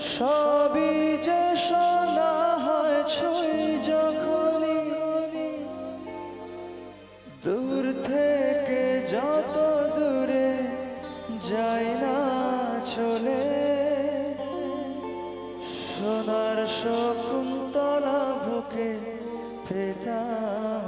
সবই যে শোনা হয় ছুঁই যখনই। দূর থেকে যত দূরে যাই না চলে। সোনার শকুন্তলা বুকে পেতাম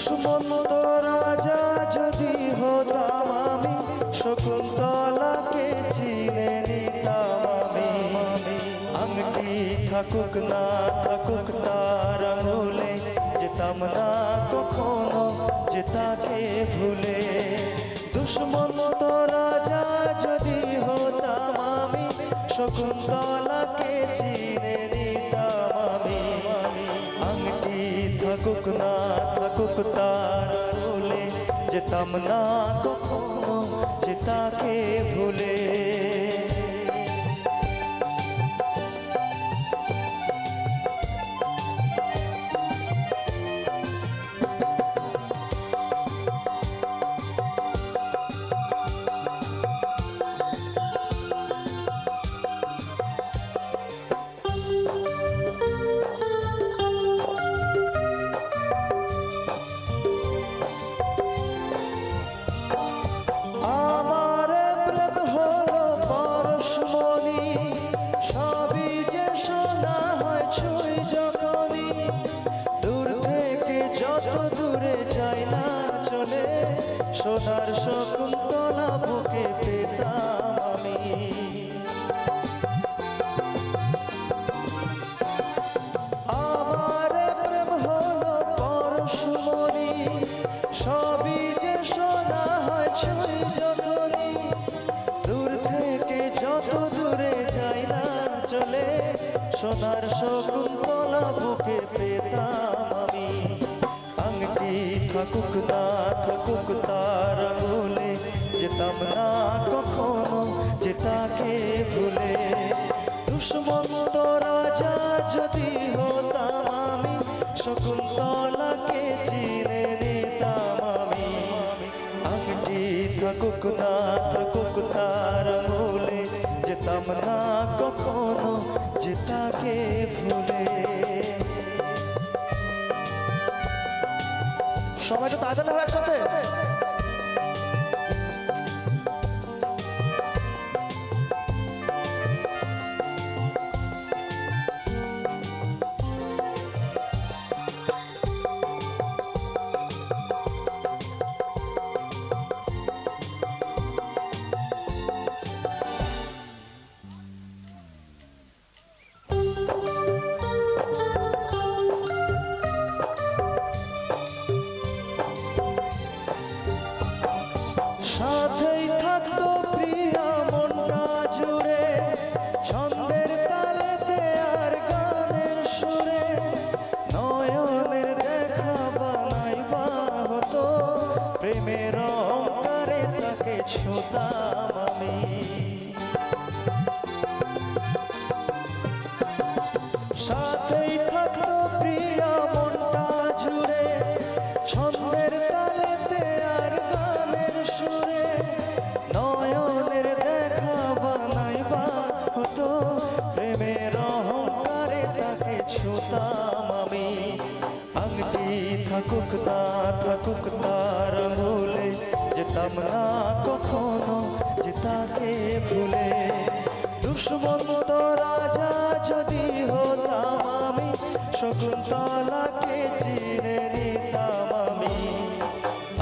দুশ্মন রাজা যদি হতাম আমি শকুন্তলাকে চিনে নিতাম আমি। আংটি থাকুক না, থাকুক তার আঙুলে, যেতাম না কখনো যে তাকে ভুলে। দুশ্মন রাজা যদি হতাম আমি শকুন্তলাকে যেতাম না সোনার শকুন্তলা বুকে পেতাম। সোনার শকুন্তলা বুকে পেতাম আমি। আংটি থাকুক না থাকুক তার আঙুলে যেতাম না তাকে ভুলে সবাই তো তাড়াতাড়ি একসাথে? সাথেই থাকতো জুড়ে। ছন্দের তালেতে সুরে নয়নের দেখা বানাইবা হতো। প্রেমের অঙ্কারে তাকে আমি আংটি থাকুক না থাকুক তার ভুলে যেতাম না কখনো যে তাকে ভুলে দুষ্মন্ত রাজা যদি হতাম আমি শকুন্তলাকে চিনে নিতাম আমি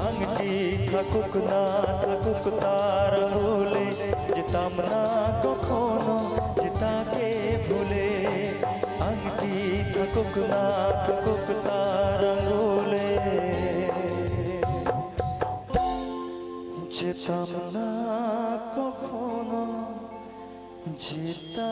আংটি থাকুক না থাকুক তার ভুলে যেতাম না কখনো যে না থাকুক তার যেতাম না কখনো যে তাকে